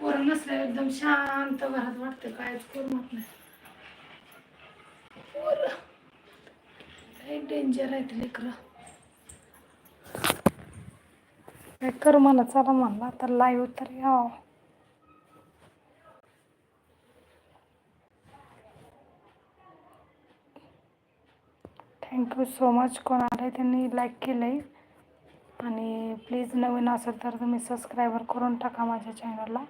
पोरं नसल्या एकदम शांत घरात वाटतं कायच करू नाही. पोरं. लय डेंजर आहेत लेकरं. काय कर म्हणा चला म्हणला तर लाईव्ह तर यावं. थँक्यू सो मच कोण आलं त्यांनी लाईक केलं आहे आणि प्लीज नवीन असेल तर तुम्ही सबस्क्रायबर करून टाका माझ्या चॅनलला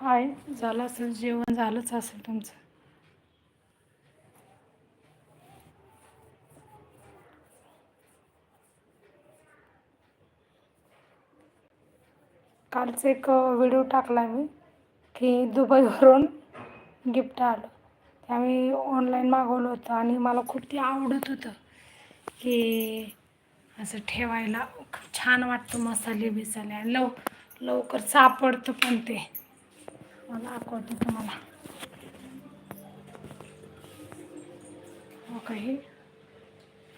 हाय झालं असेल जेवण झालंच असेल तुमचं. कालच एक व्हिडिओ टाकला मी की दुबईवरून गिफ्ट आलं. ते आम्ही ऑनलाईन मागवलं होतं आणि मला खूप ते आवडत होतं की असं ठेवायला खूप छान वाटतं मसाले बिसाले आणि लव लवकर सापडतं पण ते. मला दाखवते तुम्हाला. हो काही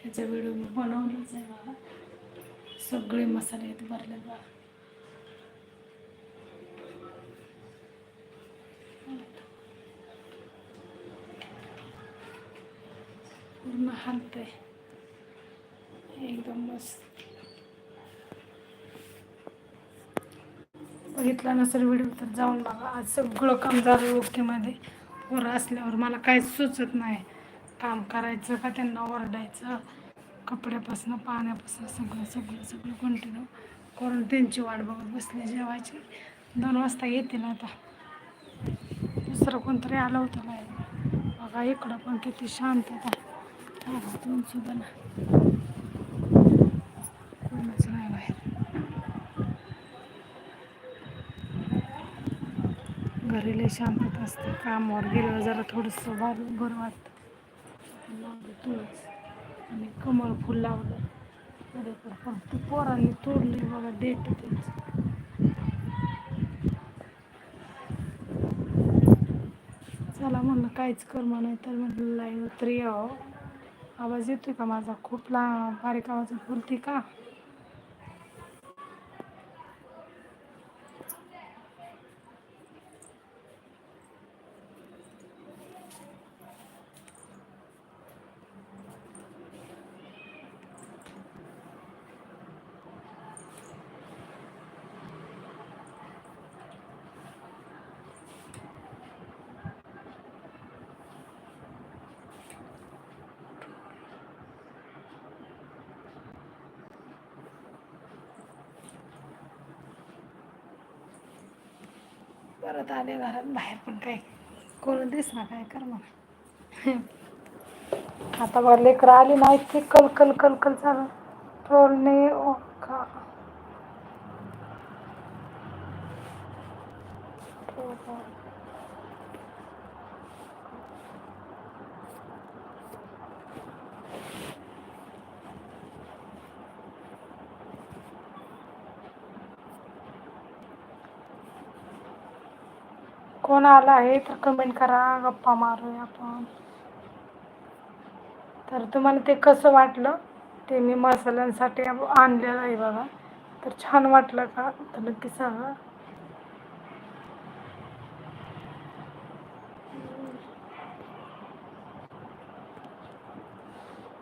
ह्याचा व्हिडिओ मी बनवलाच आहे बघा. सगळे मसाले आहेत भरले बघा. पूर्ण हालतंय. एकदम मस्त. बघितला नसेल व्हिडिओ तर जाऊन बघा. आज सगळं काम झालं ओकेमध्ये पोरं असल्यावर मला काहीच सुचत नाही. काम करायचं का त्यांना ओरडायचं? कपड्यापासून पाण्यापासून सगळं सगळं सगळं कंटिन्यू करून त्यांची वाट बघत बसली जेवायची. दोन वाजता येतील आता. दुसरं कोणतरी आलं होतं नाही बघा इकडं पण किती शांतता. दोन सुद्धा ना कोणच नाही बाहेर घरी लय शांतता असते. कामावर गेल्यावर जरा थोडंसं बार बरं वाटतं. लावलं तुळस. आणि कमळ फुल लावलं. अरे पण ते पोरांनी तोडले बघा डेट त्यांचं. चला म्हणलं काहीच कर्म नाही तर म्हटलं लाईव्ह तरी यावं. आवाज येतोय का माझा? खूप ला बारीक आवाज बोलते का? परत आले घरात बाहेर पण काय कोण दिसणार काय कर मग आता बघ लेकरं आली ना इतकी कल कल कल कल चालू ट्रोलने ओका कोण आला आहे तर कमेंट करा. गप्पा मारूया आपण. तर तुम्हाला ते कसं वाटलं? ते मी मसाल्यांसाठी आणलेलं आहे बघा. तर छान वाटलं का? तर नक्की सांगा.